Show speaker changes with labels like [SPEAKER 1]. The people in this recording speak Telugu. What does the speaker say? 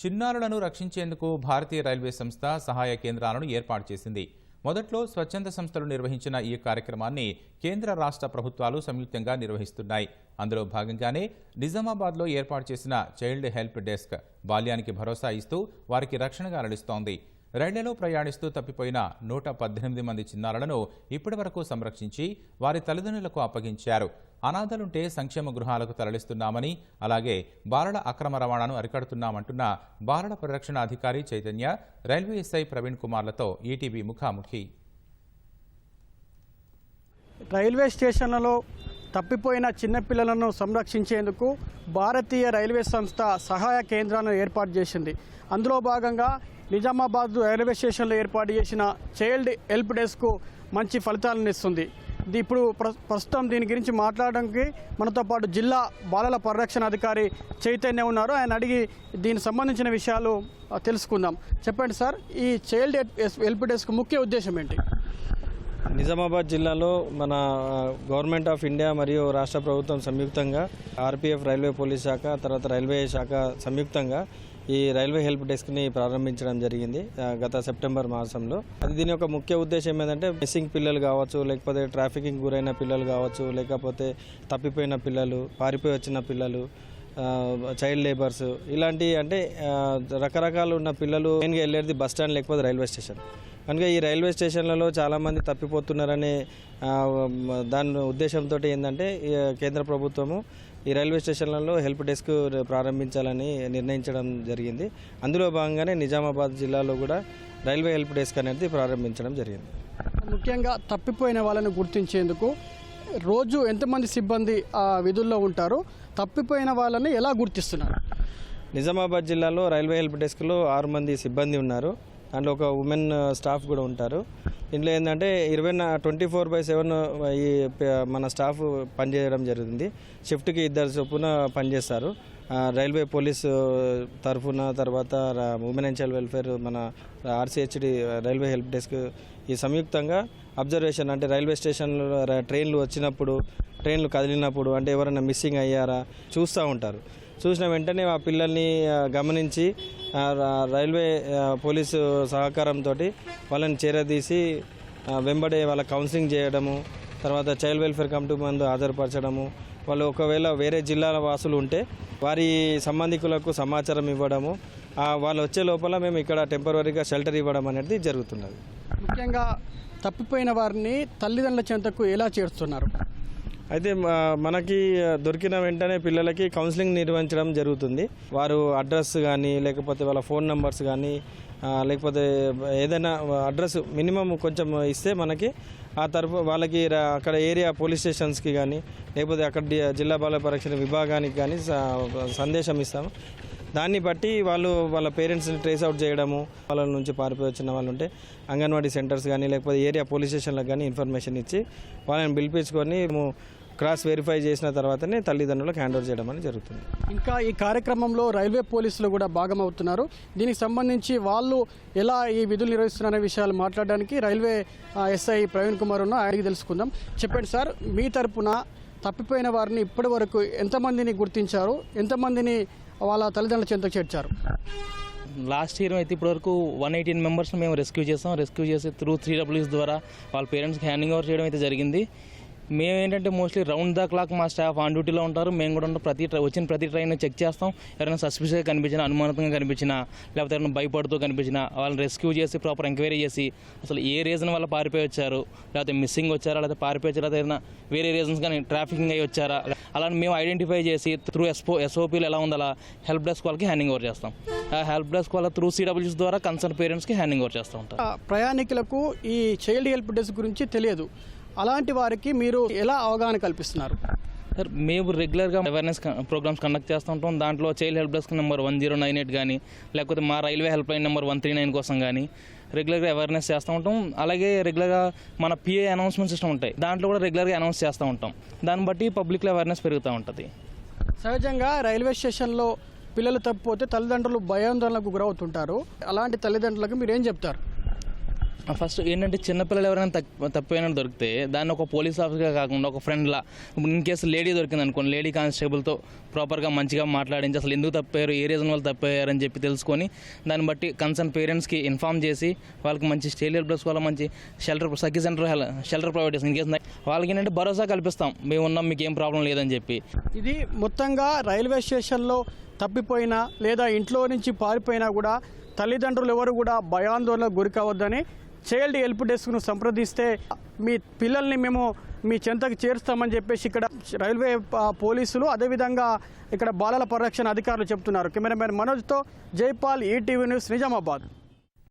[SPEAKER 1] చిన్నారులను రక్షించేందుకు భారతీయ రైల్వే సంస్థ సహాయ కేంద్రాలను ఏర్పాటు చేసింది. మొదట్లో స్వచ్ఛంద సంస్థలు నిర్వహించిన ఈ కార్యక్రమాన్ని కేంద్ర రాష్ట్ర ప్రభుత్వాలు సంయుక్తంగా నిర్వహిస్తున్నాయి. అందులో భాగంగానే నిజామాబాద్లో ఏర్పాటు చేసిన చైల్డ్ హెల్ప్ డెస్క్ బాల్యానికి భరోసా ఇస్తూ వారికి రక్షణగా నడుస్తోంది రైళ్ళలో ప్రయాణిస్తూ తప్పిపోయిన నూట పద్దెనిమిది మంది చిన్నారులను ఇప్పటివరకు సంరక్షించి వారి తల్లిదండ్రులకు అప్పగించారు. అనాథలుంటే సంక్షేమ గృహాలకు తరలిస్తున్నామని అలాగే బాలల అక్రమ రవాణాను అరికడుతున్నామంటున్న బాలల పరిరక్షణ అధికారి చైతన్య రైల్వే ఎస్ఐ ప్రవీణ్ కుమార్లతో ఈటీవీ ముఖాముఖి.
[SPEAKER 2] రైల్వే స్టేషన్లలో తప్పిపోయిన చిన్నపిల్లలను సంరక్షించేందుకు భారతీయ రైల్వే సంస్థ సహాయ కేంద్రాలను ఏర్పాటు చేసింది. అందులో భాగంగా నిజామాబాద్ రైల్వే స్టేషన్లో ఏర్పాటు చేసిన చైల్డ్ హెల్ప్ డెస్క్ మంచి ఫలితాలను ఇస్తుంది. ఇప్పుడు ప్ర- ప్రస్తుతం దీని గురించి మాట్లాడడానికి మనతో పాటు జిల్లా బాలల పరిరక్షణ అధికారి చైతన్య ఉన్నారు. ఆయన అడిగి దీనికి సంబంధించిన విషయాలు తెలుసుకుందాం. చెప్పండి సార్ ఈ చైల్డ్ హెల్ప్ డెస్క్ ముఖ్య ఉద్దేశం ఏంటి?
[SPEAKER 3] నిజామాబాద్ జిల్లాలో మన గవర్నమెంట్ ఆఫ్ ఇండియా మరియు రాష్ట్ర ప్రభుత్వం సంయుక్తంగా ఆర్పీఎఫ్ రైల్వే పోలీస్ శాఖ తర్వాత రైల్వే శాఖ సంయుక్తంగా ఈ రైల్వే హెల్ప్ డెస్క్ని ప్రారంభించడం జరిగింది గత సెప్టెంబర్ మాసంలో. అది దీని యొక్క ముఖ్య ఉద్దేశం ఏంటంటే మిస్సింగ్ పిల్లలు కావచ్చు లేకపోతే ట్రాఫికింగ్ గురైన పిల్లలు కావచ్చు లేకపోతే తప్పిపోయిన పిల్లలు పారిపోయి వచ్చిన పిల్లలు చైల్డ్ లేబర్స్ ఇలాంటి అంటే రకరకాలు ఉన్న పిల్లలు మెయిన్గా వెళ్ళేది బస్ స్టాండ్ లేకపోతే రైల్వే స్టేషన్. కనుక ఈ రైల్వే స్టేషన్లలో చాలామంది తప్పిపోతున్నారనే దాని ఉద్దేశంతో ఏంటంటే కేంద్ర ప్రభుత్వము ఈ రైల్వే స్టేషన్లలో హెల్ప్ డెస్క్ ప్రారంభించాలని నిర్ణయించడం జరిగింది. అందులో భాగంగానే నిజామాబాద్ జిల్లాలో కూడా రైల్వే హెల్ప్ డెస్క్ అనేది ప్రారంభించడం జరిగింది.
[SPEAKER 2] ముఖ్యంగా తప్పిపోయిన వాళ్ళని గుర్తించేందుకు రోజు ఎంతమంది సిబ్బంది ఆ విధుల్లో ఉంటారు తప్పిపోయిన వాళ్ళని ఎలా గుర్తిస్తున్నారు?
[SPEAKER 3] నిజామాబాద్ జిల్లాలో రైల్వే హెల్ప్ డెస్క్లో ఆరు మంది సిబ్బంది ఉన్నారు. దాంట్లో ఒక ఉమెన్ స్టాఫ్ కూడా ఉంటారు. ఇందులో ఏంటంటే ఇరవై ట్వంటీ ఫోర్ బై సెవెన్ ఈ మన స్టాఫ్ పనిచేయడం జరుగుతుంది. షిఫ్ట్కి ఇద్దరు చొప్పున పనిచేస్తారు. రైల్వే పోలీస్ తరఫున తర్వాత ఉమెన్ అండ్ చైల్డ్ వెల్ఫేర్ మన ఆర్సీహెచ్డి రైల్వే హెల్ప్ డెస్క్. ఈ సంయుక్తంగా అబ్జర్వేషన్ అంటే రైల్వే స్టేషన్లో ట్రైన్లు వచ్చినప్పుడు ట్రైన్లు కదిలినప్పుడు అంటే ఎవరైనా మిస్సింగ్ అయ్యారా చూస్తూ ఉంటారు. చూసిన వెంటనే ఆ పిల్లల్ని గమనించి రైల్వే పోలీసు సహకారంతో వాళ్ళని చేరదీసి వెంబడే వాళ్ళ కౌన్సిలింగ్ చేయడము తర్వాత చైల్డ్ వెల్ఫేర్ కమిటీ మందు హాజరుపరచడము వాళ్ళు ఒకవేళ వేరే జిల్లాల వాసులు ఉంటే వారి సంబంధికులకు సమాచారం ఇవ్వడము వాళ్ళు వచ్చే లోపల మేము ఇక్కడ టెంపరీగా షెల్టర్ ఇవ్వడం అనేది జరుగుతున్నది.
[SPEAKER 2] ముఖ్యంగా తప్పిపోయిన వారిని తల్లిదండ్రుల చెంతకు ఎలా చేరుస్తున్నారు?
[SPEAKER 3] అయితే మనకి దొరికిన వెంటనే పిల్లలకి కౌన్సిలింగ్ నిర్వహించడం జరుగుతుంది. వారు అడ్రస్ కానీ లేకపోతే వాళ్ళ ఫోన్ నెంబర్స్ కానీ లేకపోతే ఏదైనా అడ్రస్ మినిమం కొంచెం ఇస్తే మనకి ఆ తరపు వాళ్ళకి రా- అక్కడ ఏరియా పోలీస్ స్టేషన్స్కి కానీ లేకపోతే అక్కడ జిల్లా బాల పరీక్షల విభాగానికి కానీ స- సందేశం ఇస్తాము. దాన్ని బట్టి వాళ్ళు వాళ్ళ పేరెంట్స్ని ట్రేస్ అవుట్ చేయడము వాళ్ళ నుంచి పారిపోయి వచ్చిన వాళ్ళు ఉంటే అంగన్వాడీ సెంటర్స్ కానీ లేకపోతే ఏరియా పోలీస్ స్టేషన్లకు కానీ ఇన్ఫర్మేషన్ ఇచ్చి వాళ్ళని పిలిపించుకొని మేము క్రాస్ వెరిఫై చేసిన తర్వాతనే తల్లిదండ్రులకు హ్యాండ్ ఓవర్ చేయడం అనేది జరుగుతుంది.
[SPEAKER 2] ఇంకా ఈ కార్యక్రమంలో రైల్వే పోలీసులు కూడా భాగమవుతున్నారు దీనికి సంబంధించి వాళ్ళు ఎలా ఈ విధులు నిర్వహిస్తున్నారనే విషయాలు మాట్లాడడానికి రైల్వే ఎస్ఐ ప్రవీణ్ కుమార్ ఉన్న అడిగి తెలుసుకుందాం. చెప్పండి సార్ మీ తరపున తప్పిపోయిన వారిని ఇప్పటి వరకు ఎంతమందిని గుర్తించారు? ఎంతమందిని వాళ్ళ తల్లిదండ్రుల చెంతకు చేర్చారు?
[SPEAKER 4] లాస్ట్ ఇయర్ అయితే ఇప్పటివరకు వన్ ఎయిటీన్ మెంబర్స్ని మేము రెస్క్యూ చేసాం. రెస్క్యూ చేసి త్రూ త్రీ డబ్ల్యూస్ ద్వారా వాళ్ళ పేరెంట్స్కి హ్యాండింగ్ ఓవర్ చేయడం అయితే జరిగింది. మేము ఏంటంటే మోస్ట్లీ రౌండ్ ద క్లాక్ మా స్టాఫ్ ఆన్ డ్యూటీలో ఉంటారు. మేము కూడా ఉంటాం. ప్రతి ట్రై- వచ్చిన ప్రతి ట్రైన్ చెక్ చేస్తాం. ఎవరైనా సస్పిషియస్గా కనిపించినా అనుమానంగా కనిపించినా లేకపోతే ఎవరైనా భయపడుతూ కనిపించినా వాళ్ళని రెస్క్యూ చేసి ప్రాపర్ ఎంక్వైరీ చేసి అసలు ఏ రీజన్ వల్ల పారిపోయి వచ్చారు? లేకపోతే మిస్సింగ్ వచ్చారా? లేకపోతే పారిపోయి వచ్చారా? ఏదైనా వేరే రీజన్స్ కానీ ట్రాఫికింగ్ అయ్యి వచ్చారా? అలా మేము ఐడెంటిఫై చేసి త్రూ ఎస్పో ఎస్ఓపీలు ఎలా ఉందో అలా హెల్ప్ డెస్క్ వాళ్ళకి హ్యాండింగ్ ఓవర్ చేస్తాం. ఆ హెల్ప్ డెస్క్ వాళ్ళ త్రూ సిడబ్ల్యూస్ ద్వారా కన్సర్న్ పేరెంట్స్కి హ్యాండింగ్ ఓవర్ చేస్తూ ఉంటాం
[SPEAKER 2] ప్రయాణికులకు ఈ చైల్డ్ హెల్ప్ డెస్క్ గురించి తెలియదు. అలాంటి వారికి మీరు ఎలా అవగాహన కల్పిస్తున్నారు?
[SPEAKER 4] సార్ మేము రెగ్యులర్గా అవేర్నెస్ ప్రోగ్రామ్స్ కండక్ట్ చేస్తూ ఉంటాం. దాంట్లో child help desk number one zero nine eight కానీ లేకపోతే మా railway help line number one three nine కోసం కానీ రెగ్యులర్గా అవేర్నెస్ చేస్తూ ఉంటాం. అలాగే రెగ్యులర్గా మన పిఏ అనౌన్స్మెంట్ సిస్టమ్ ఉంటాయి. దాంట్లో కూడా రెగ్యులర్గా అనౌన్స్ చేస్తూ ఉంటాం. దాన్ని బట్టి పబ్లిక్లో అవేర్నెస్ పెరుగుతూ ఉంటుంది.
[SPEAKER 2] సహజంగా రైల్వే స్టేషన్లో పిల్లలు తప్పిపోతే తల్లిదండ్రులు భయాందోళనకు గురవుతుంటారు. అలాంటి తల్లిదండ్రులకు మీరు ఏం చెప్తారు?
[SPEAKER 4] ఫస్ట్ ఏంటంటే చిన్నపిల్లలు ఎవరైనా తప్ప తప్పైనా దొరికితే దాన్ని ఒక పోలీస్ ఆఫీసర్గా కాకుండా ఒక ఫ్రెండ్లా ఇన్ కేసు లేడీ దొరికింది అనుకోండి లేడీ కానిస్టేబుల్తో ప్రాపర్గా మంచిగా మాట్లాడించి అసలు ఎందుకు తప్పారు ఏ రీజన్ వాళ్ళు తప్పారని చెప్పి తెలుసుకొని దాన్ని బట్టి కన్సర్న్ పేరెంట్స్కి ఇన్ఫామ్ చేసి వాళ్ళకి మంచి స్టేలియర్ బ్లస్ వల్ల మంచి shelter Sakhi center shelter provide చేస్తాం ఇన్ కేసు వాళ్ళకి ఏంటంటే భరోసా కల్పిస్తాం మేము ఉన్నాం మీకు ఏం ప్రాబ్లం లేదని చెప్పి.
[SPEAKER 2] ఇది మొత్తంగా రైల్వే స్టేషన్లో తప్పిపోయినా లేదా ఇంట్లో నుంచి పారిపోయినా కూడా తల్లిదండ్రులు ఎవరు కూడా భయాందోళనకు గురికావద్దని చైల్డ్ హెల్ప్ డెస్క్ను సంప్రదిస్తే మీ పిల్లల్ని మేము మీ చెంతకు చేరుస్తామని చెప్పేసి ఇక్కడ రైల్వే పోలీసులు అదేవిధంగా ఇక్కడ బాలల పరిరక్షణ అధికారులు చెప్తున్నారు. కెమెరామెన్ మనోజ్తో జైపాల్ ఈటీవీ న్యూస్ నిజామాబాద్.